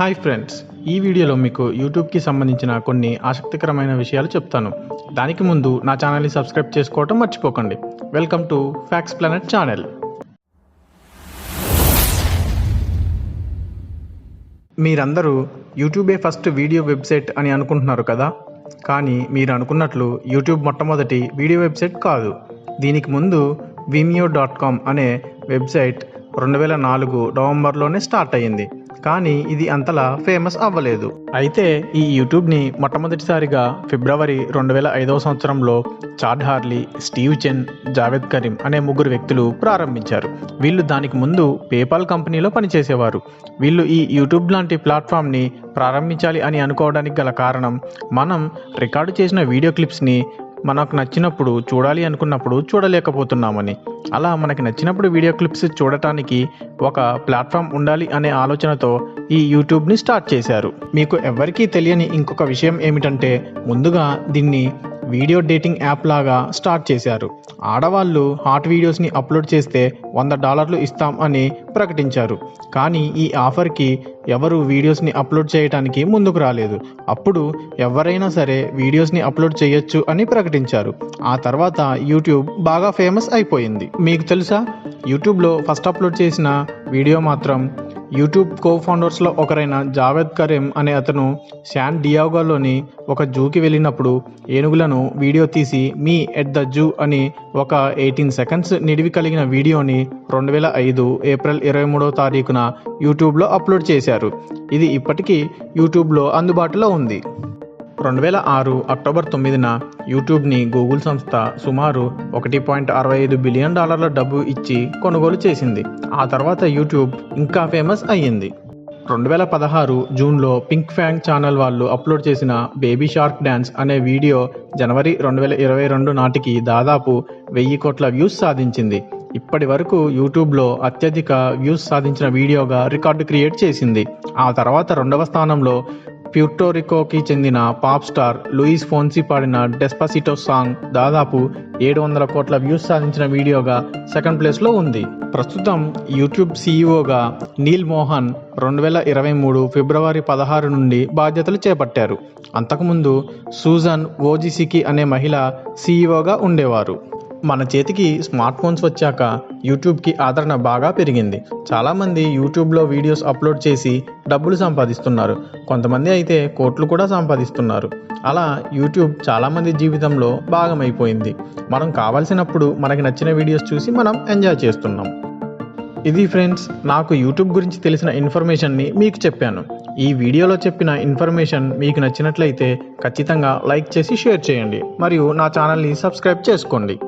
Hi friends ఈ వీడియోలో మీకు యూట్యూబ్కి సంబంధించిన కొన్ని ఆసక్తికరమైన విషయాలు చెప్తాను. దానికి ముందు నా ఛానల్ని సబ్స్క్రైబ్ చేసుకోవటం మర్చిపోకండి. Welcome to Facts Planet channel. మీరందరూ యూట్యూబే ఫస్ట్ వీడియో వెబ్సైట్ అని అనుకుంటున్నారు కదా? కానీ మీరు అనుకున్నట్లు యూట్యూబ్ మొట్టమొదటి వీడియో వెబ్సైట్ కాదు. దీనికి ముందు విమియో డాట్ కామ్ అనే వెబ్సైట్ రెండు వేల నాలుగు నవంబర్లోనే స్టార్ట్ అయ్యింది. కానీ ఇది అంతలా ఫేమస్ అవ్వలేదు. అయితే ఈ యూట్యూబ్ని మొట్టమొదటిసారిగా ఫిబ్రవరి రెండు వేల ఐదవ సంవత్సరంలో Chad Hurley Steve Chen Jawed Karim అనే ముగ్గురు వ్యక్తులు ప్రారంభించారు. వీళ్ళు దానికి ముందు పేపాల్ కంపెనీలో పనిచేసేవారు. వీళ్ళు ఈ యూట్యూబ్ లాంటి ప్లాట్ఫామ్ని ప్రారంభించాలి అని అనుకోవడానికి గల కారణం మనం రికార్డు చేసిన వీడియో క్లిప్స్ని మనకు నచ్చినప్పుడు చూడాలి అనుకున్నప్పుడు చూడలేకపోతున్నామని. అలా మనకి నచ్చినప్పుడు వీడియో క్లిప్స్ చూడటానికి ఒక ప్లాట్ఫామ్ ఉండాలి అనే ఆలోచనతో ఈ యూట్యూబ్ని స్టార్ట్ చేశారు. మీకు ఎవరికీ తెలియని ఇంకొక విషయం ఏమిటంటే ముందుగా దీన్ని వీడియో డేటింగ్ యాప్ లాగా స్టార్ట్ చేశారు. ఆడవాళ్ళు హాట్ వీడియోస్ని అప్లోడ్ చేస్తే వంద డాలర్లు ఇస్తాం అని ప్రకటించారు. కానీ ఈ ఆఫర్కి ఎవరు వీడియోస్ని అప్లోడ్ చేయడానికి ముందుకు రాలేదు. అప్పుడు ఎవరైనా సరే వీడియోస్ని అప్లోడ్ చేయొచ్చు అని ప్రకటించారు. ఆ తర్వాత యూట్యూబ్ బాగా ఫేమస్ అయిపోయింది. మీకు తెలుసా? యూట్యూబ్లో ఫస్ట్ అప్లోడ్ చేసిన వీడియో మాత్రం యూట్యూబ్ కో ఫౌండర్స్లో ఒకరైన జావేద్ కరీం అనే అతను శాన్ డియాగోలోని ఒక జూకి వెళ్ళినప్పుడు ఏనుగులను వీడియో తీసి మీ ఎట్ ద జూ అని ఒక ఎయిటీన్ సెకండ్స్ నిడివి కలిగిన వీడియోని రెండు వేల ఐదు ఏప్రిల్ ఇరవై మూడవ తారీఖున యూట్యూబ్లో అప్లోడ్ చేశారు. ఇది ఇప్పటికీ యూట్యూబ్లో అందుబాటులో ఉంది. రెండు వేల ఆరు అక్టోబర్ తొమ్మిదిన యూట్యూబ్ని గూగుల్ సంస్థ సుమారు ఒకటి పాయింట్ అరవై ఐదు బిలియన్ డాలర్ల డబ్బు ఇచ్చి కొనుగోలు చేసింది. ఆ తర్వాత యూట్యూబ్ ఇంకా ఫేమస్ అయ్యింది. రెండు వేల పదహారు జూన్లో పింక్ ఫ్యాంగ్ ఛానల్ వాళ్ళు అప్లోడ్ చేసిన బేబీ షార్క్ డ్యాన్స్ అనే వీడియో జనవరి రెండు వేల ఇరవై రెండు నాటికి దాదాపు వెయ్యి కోట్ల వ్యూస్ సాధించింది. ఇప్పటి వరకు యూట్యూబ్లో అత్యధిక వ్యూస్ సాధించిన వీడియోగా రికార్డు క్రియేట్ చేసింది. ఆ తర్వాత రెండవ స్థానంలో ప్యూర్టోరికోకి చెందిన పాప్ స్టార్ లూయిస్ ఫోన్సీ పాడిన డెస్పాసిటో సాంగ్ దాదాపు ఏడు వందల కోట్ల వ్యూస్ సాధించిన వీడియోగా సెకండ్ ప్లేస్లో ఉంది. ప్రస్తుతం యూట్యూబ్ సీఈఓగా నీల్ మోహన్ రెండు వేల ఇరవై మూడు ఫిబ్రవరి పదహారు నుండి బాధ్యతలు చేపట్టారు. అంతకుముందు సూజన్ ఓజిసికి అనే మహిళ సీఈఓగా ఉండేవారు. మన చేతికి స్మార్ట్ ఫోన్స్ వచ్చాక యూట్యూబ్కి ఆదరణ బాగా పెరిగింది. చాలామంది యూట్యూబ్లో వీడియోస్ అప్లోడ్ చేసి డబ్బులు సంపాదిస్తున్నారు. కొంతమంది అయితే కోట్లు కూడా సంపాదిస్తున్నారు. అలా యూట్యూబ్ చాలామంది జీవితంలో భాగమైపోయింది. మనం కావాల్సినప్పుడు మనకి నచ్చిన వీడియోస్ చూసి మనం ఎంజాయ్ చేస్తున్నాం. ఇది ఫ్రెండ్స్ నాకు యూట్యూబ్ గురించి తెలిసిన ఇన్ఫర్మేషన్ని మీకు చెప్పాను. ఈ వీడియోలో చెప్పిన ఇన్ఫర్మేషన్ మీకు నచ్చినట్లయితే ఖచ్చితంగా లైక్ చేసి షేర్ చేయండి. మరియు నా ఛానల్ని సబ్స్క్రైబ్ చేసుకోండి.